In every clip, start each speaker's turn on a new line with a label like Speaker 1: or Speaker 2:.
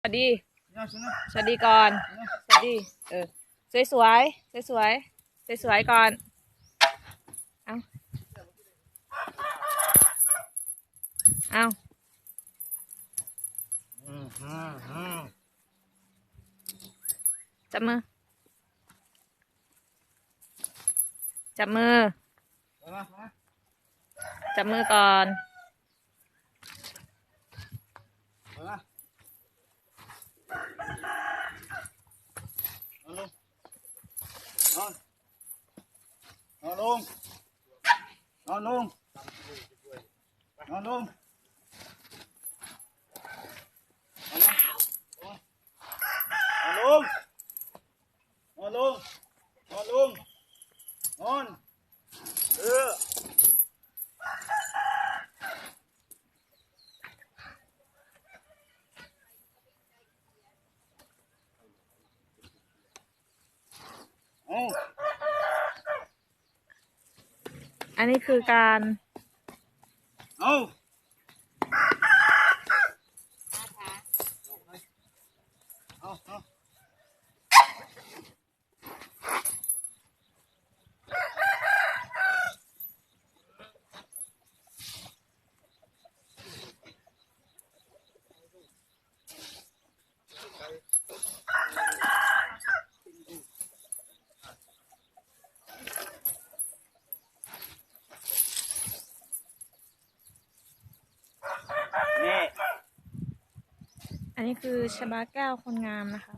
Speaker 1: สวัสดี
Speaker 2: Ya, sana.
Speaker 1: สวัสดีก่อน สวัสดี เออ สวยสวยสวยสวยสวยสวยๆก่อน เอาเอา
Speaker 2: Hmm, hmm, hmm.
Speaker 1: จับมือ จับมือ
Speaker 2: Sana, sana.
Speaker 1: จับมือก่อน
Speaker 2: luôn. Ngon luôn. Ngon luôn. Ngon luôn. Ngon luôn. Ngon luôn. Ngon luôn. Ngon. Ừ. โอั
Speaker 1: นนี้คือการ
Speaker 2: เอาเอาเอา นี่
Speaker 1: อันนี้คือชบาแก้วคนงามนะคะ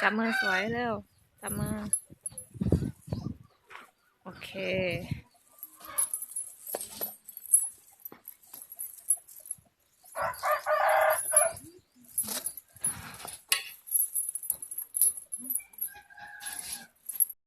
Speaker 1: จับมือสวยเร็ว จับมือ โอเค